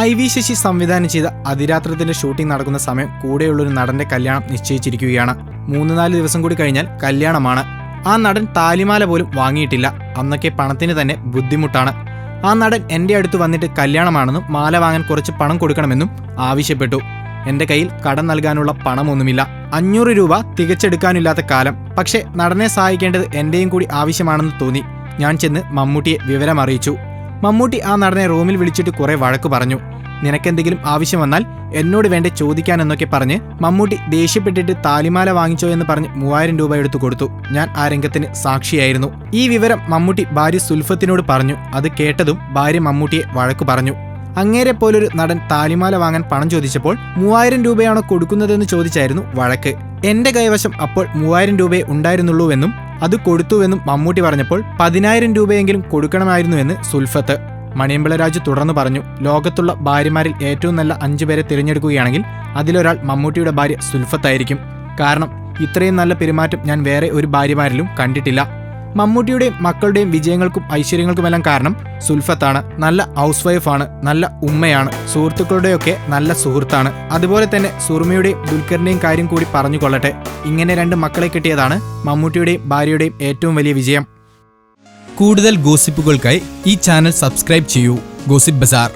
I V Sasi സംവിധാനം ചെയ്ത അതിരാത്രത്തിന്റെ shooting നടക്കുന്ന സമയം കൂടെയുള്ളൊരു നടന്റെ കല്യാണം നിശ്ചയിച്ചിരിക്കുകയാണ്. മൂന്ന് നാല് ദിവസം കൂടി കഴിഞ്ഞാൽ കല്യാണമാണ്. ആ നടൻ താലിമാല പോലും വാങ്ങിയിട്ടില്ല. അന്നൊക്കെ പണത്തിന് തന്നെ ബുദ്ധിമുട്ടാണ്. ആ നടൻ എന്റെ അടുത്ത് വന്നിട്ട് കല്യാണമാണെന്നും മാല വാങ്ങാൻ കുറച്ച് പണം കൊടുക്കണമെന്നും ആവശ്യപ്പെട്ടു. എന്റെ കയ്യിൽ കടം നൽകാനുള്ള പണമൊന്നുമില്ല. അഞ്ഞൂറ് രൂപ തികച്ചെടുക്കാനില്ലാത്ത കാലം. പക്ഷേ നടനെ സഹായിക്കേണ്ടത് എന്റെയും കൂടി ആവശ്യമാണെന്ന് തോന്നി. ഞാൻ ചെന്ന് മമ്മൂട്ടിയെ വിവരം അറിയിച്ചു മമ്മൂട്ടി ആ നടനെ റൂമിൽ വിളിച്ചിട്ട് കുറെ വഴക്ക് പറഞ്ഞു. നിനക്കെന്തെങ്കിലും ആവശ്യം വന്നാൽ എന്നോട് വേണ്ട ചോദിക്കാൻ എന്നൊക്കെ പറഞ്ഞ് മമ്മൂട്ടി ദേഷ്യപ്പെട്ടിട്ട് താലിമാല വാങ്ങിച്ചോ എന്ന് പറഞ്ഞ് മൂവായിരം രൂപ എടുത്തു കൊടുത്തു. ഞാൻ ആ രംഗത്തിന് സാക്ഷിയായിരുന്നു. ഈ വിവരം മമ്മൂട്ടി ഭാര്യ സുൽഫത്തിനോട് പറഞ്ഞു. അത് കേട്ടതും ഭാര്യ മമ്മൂട്ടിയെ വഴക്കു പറഞ്ഞു. അങ്ങേരെ പോലൊരു നടൻ താലിമാല വാങ്ങാൻ പണം ചോദിച്ചപ്പോൾ മൂവായിരം രൂപയാണോ കൊടുക്കുന്നതെന്ന് ചോദിച്ചായിരുന്നു വഴക്ക്. എന്റെ കൈവശം അപ്പോൾ മൂവായിരം രൂപയെ ഉണ്ടായിരുന്നുള്ളൂവെന്നും അത് കൊടുത്തുവെന്നും മമ്മൂട്ടി പറഞ്ഞപ്പോൾ പതിനായിരം രൂപയെങ്കിലും കൊടുക്കണമായിരുന്നുവെന്ന് സുൽഫത്ത്. മണിയമ്പിള രാജു തുടർന്ന് പറഞ്ഞു ലോകത്തുള്ള ഭാര്യമാരിൽ ഏറ്റവും നല്ല അഞ്ചു പേരെ തിരഞ്ഞെടുക്കുകയാണെങ്കിൽ അതിലൊരാൾ മമ്മൂട്ടിയുടെ ഭാര്യ സുൽഫത്തായിരിക്കും. കാരണം ഇത്രയും നല്ല പെരുമാറ്റം ഞാൻ വേറെ ഒരു ഭാര്യമാരിലും കണ്ടിട്ടില്ല. മമ്മൂട്ടിയുടെയും മക്കളുടെയും വിജയങ്ങൾക്കും ഐശ്വര്യങ്ങൾക്കുമെല്ലാം കാരണം സുൽഫത്താണ്. നല്ല ഹൗസ് വൈഫാണ് നല്ല ഉമ്മയാണ് സുഹൃത്തുക്കളുടെയൊക്കെ നല്ല സുഹൃത്താണ്. അതുപോലെ തന്നെ സുർമയുടെയും ദുൽഖറിന്റെയും കാര്യം കൂടി പറഞ്ഞു കൊള്ളട്ടെ. ഇങ്ങനെ രണ്ട് മക്കളെ കിട്ടിയതാണ് മമ്മൂട്ടിയുടെയും ഭാര്യയുടെയും ഏറ്റവും വലിയ വിജയം. കൂടുതൽ ഗോസിപ്പുകൾക്കായി ഈ ചാനൽ സബ്സ്ക്രൈബ് ചെയ്യൂ. Gossip bazaar.